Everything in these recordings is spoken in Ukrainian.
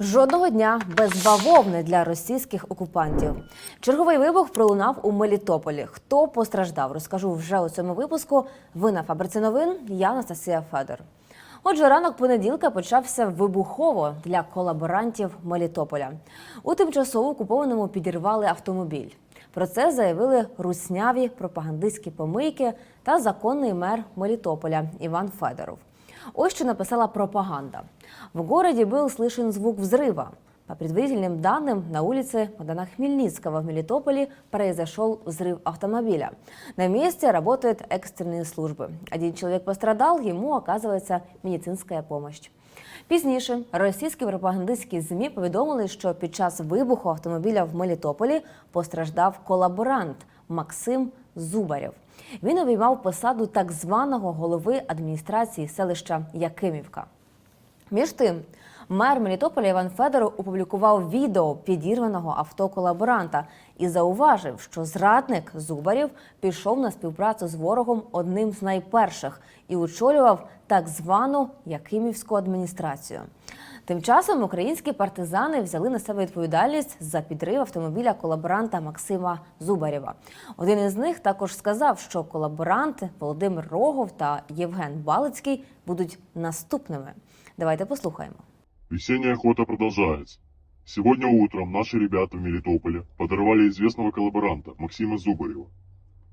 Жодного дня без бавовни для російських окупантів. Черговий вибух пролунав у Мелітополі. Хто постраждав, розкажу вже у цьому випуску. Ви на фабриці новин. Я Анастасія Федор. Отже, ранок понеділка почався вибухово для колаборантів Мелітополя. У тимчасово окупованому підірвали автомобіль. Про це заявили русняві пропагандистські помийки та законний мер Мелітополя Іван Федоров. Ось что написала пропаганда. В городе был слышен звук взрыва. По предварительным данным, на улице Богдана Хмельницкого в Мелитополе произошел взрыв автомобиля. На месте работают экстренные службы. Один человек пострадал, ему оказывается медицинская помощь. Пізніше російські пропагандистські змі повідомили, що під час вибуху автомобіля в Мелітополі постраждав колаборант Максим Зубарєв. Він обіймав посаду так званого голови адміністрації селища Якимівка. Між тим, мер Мелітополя Іван Федоров опублікував відео підірваного авто колаборанта і зауважив, що зрадник Зубарів пішов на співпрацю з ворогом одним з найперших і очолював так звану Якимівську адміністрацію. Тим часом українські партизани взяли на себе відповідальність за підрив автомобіля колаборанта Максима Зубарєва. Один із них також сказав, що колаборанти Володимир Рогов та Євген Балицький будуть наступними. Давайте послухаємо. Весенняя охота продолжается. Сегодня утром наши ребята в Мелитополе подорвали известного коллаборанта Максима Зубарева.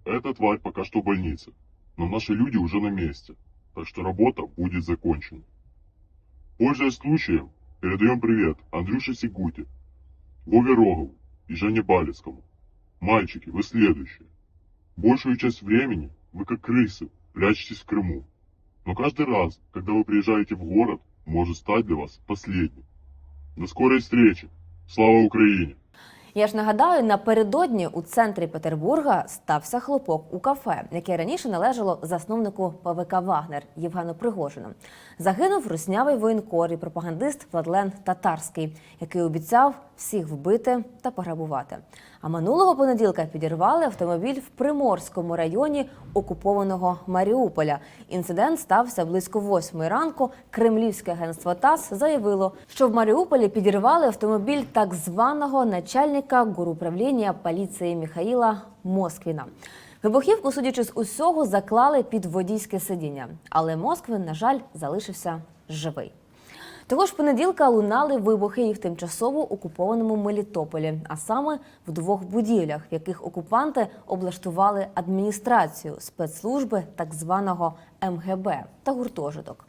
Эта тварь пока что в больнице, но наши люди уже на месте, так что работа будет закончена. Пользуясь случаем, передаем привет Андрюше Сигуте, Вове Рогову и Жене Балецкому. Мальчики, вы следующие. Большую часть времени вы как крысы прячетесь в Крыму. Но каждый раз, когда вы приезжаете в город, может стать для вас последним. До скорой встречи! Слава Украине! Я ж нагадаю, напередодні у центрі Петербурга стався хлопок у кафе, яке раніше належало засновнику ПВК Вагнер Євгену Пригожину. Загинув руснявий воєнкор і пропагандист Владлен Татарський, який обіцяв всіх вбити та пограбувати. А минулого понеділка підірвали автомобіль в Приморському районі окупованого Маріуполя. Інцидент стався близько восьмої ранку. Кремлівське агентство ТАСС заявило, що в Маріуполі підірвали автомобіль так званого начальника гуруправління поліції Міхаїла Москвіна. Вибухівку, судячи з усього, заклали під водійське сидіння, але Москвин, на жаль, залишився живий. Того ж понеділка лунали вибухи і в тимчасово окупованому Мелітополі, а саме в двох будівлях, в яких окупанти облаштували адміністрацію спецслужби так званого МГБ та гуртожиток.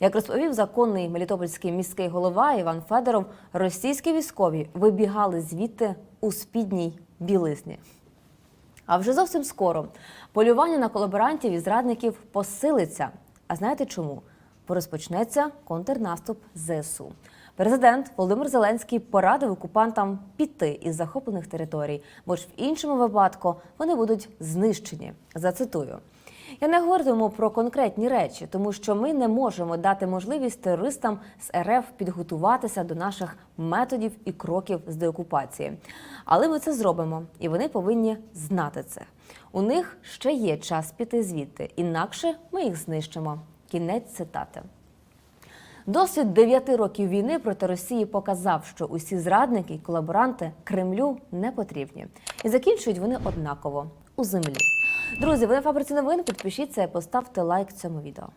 Як розповів законний мелітопольський міський голова Іван Федоров, російські військові вибігали звідти у спідній білизні. А вже зовсім скоро полювання на колаборантів і зрадників посилиться. А знаєте чому? Розпочнеться контрнаступ ЗСУ. Президент Володимир Зеленський порадив окупантам піти із захоплених територій, бо ж в іншому випадку вони будуть знищені. Зацитую. Я не говоритиму про конкретні речі, тому що ми не можемо дати можливість терористам з РФ підготуватися до наших методів і кроків з деокупації. Але ми це зробимо, і вони повинні знати це. У них ще є час піти звідти, інакше ми їх знищимо. Кінець цитати. Досвід дев'яти років війни проти Росії показав, що усі зрадники і колаборанти Кремлю не потрібні, і закінчують вони однаково у землі. Друзі, ви на фабриці новин. Підпишіться і поставте лайк цьому відео.